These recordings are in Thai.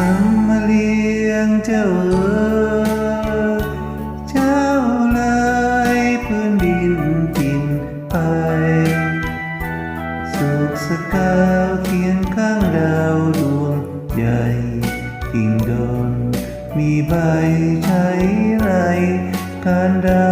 ฉันมาเลี้ยงเจ้าเอ๋เจ้าเลยพื้นดินกินไป สุขสกาวเคียงข้างดาวดวงใหญ่กิ่งดอนมีใบใช้ไรการดา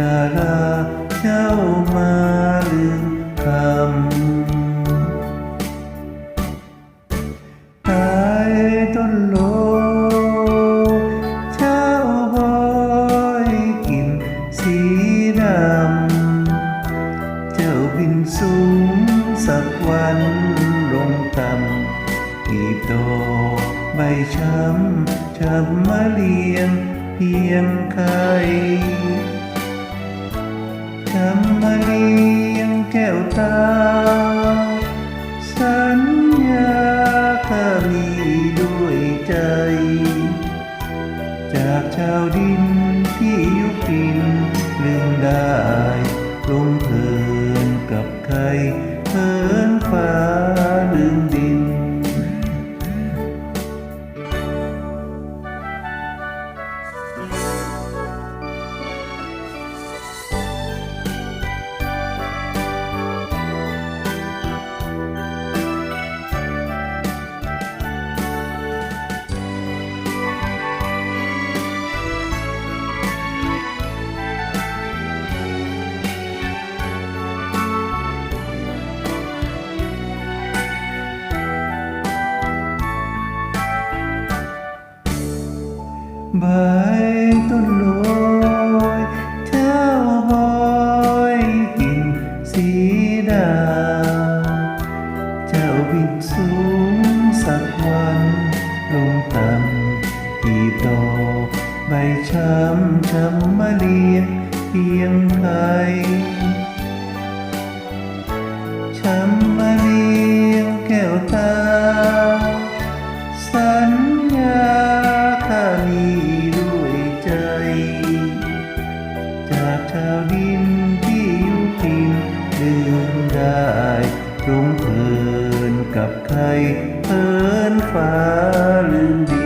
ดาราเจ้ามาลืมคำตายต้นโลเจ้าบอยกินสีดำ เจ้าบินสูงสักวันลงต่ำกีบดอกใบช้ำช้ำมาเลี้ยงเพียงใคร จำมาเลี้ยงแก้วตา สัญญาข้ามีด้วยใจ จากชาวดินที่ยุพิน ใบต้นโลยเจ้าบอยกินสีดาเจ้าบินสูงสักวัน เอินฟ้าลืมดิ